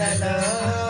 विठ्ठल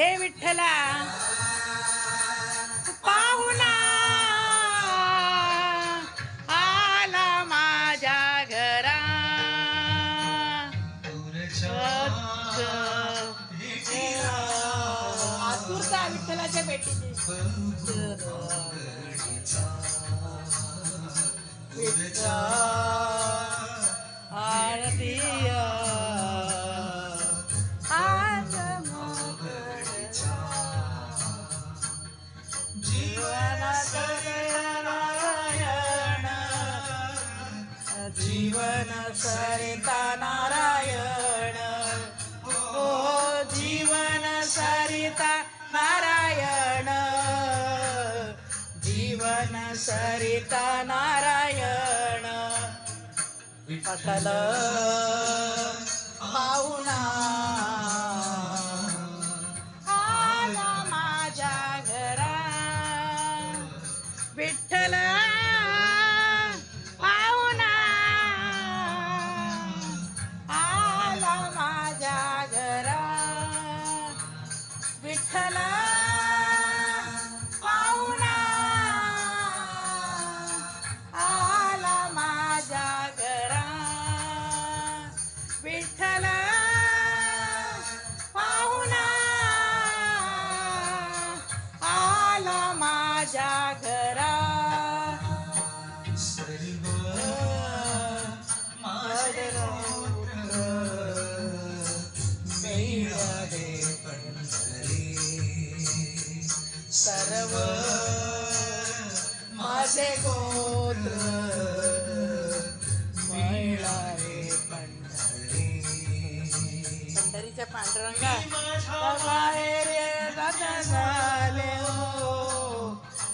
हे विठ्ठला पाहुणा आला माझ्या घरा. आतुरता विठ्ठलाच्या भेटीची. सरिता नारायण. विठ्ठल. पाहुणा आला माझ्या घरा सर्व मिळाले पंढरी सर्व माझे गोत्र मिळाले पंढरी पंढरीच्या पांडुरंगा माहेर झाले हो.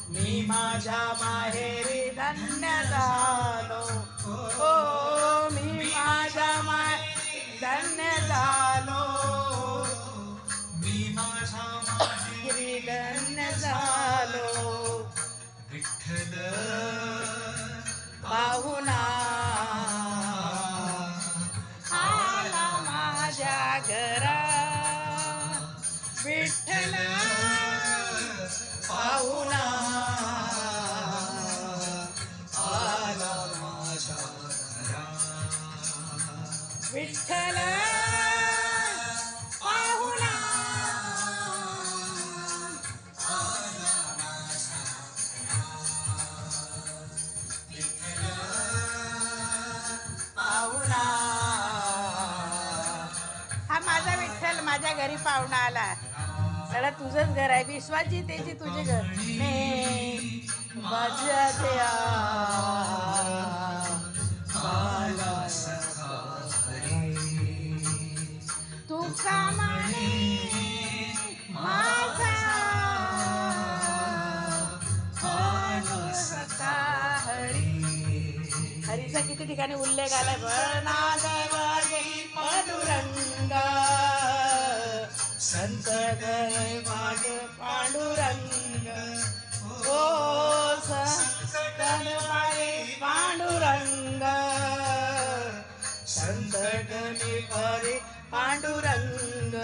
मी माझ्या माहेरी धन्य झालो. हो मी माझ्या माहेरी धन्य झालो. मी माझ्या माहेरी धन्य झालो. विठ्ठल पाहुणा आला माझ्या घरा विठ्ठल पाहुणा हा माझा विठ्ठल माझ्या घरी पाहुणा आला. सगळं तुझंच घर आहे. विश्वाची त्याची तुझे घर. ने ठिकाणी उल्लेख आलाय. पांडुरंग. संत माझ पांडुरंग. हो संत पांडुरंग. संत पांडुरंग.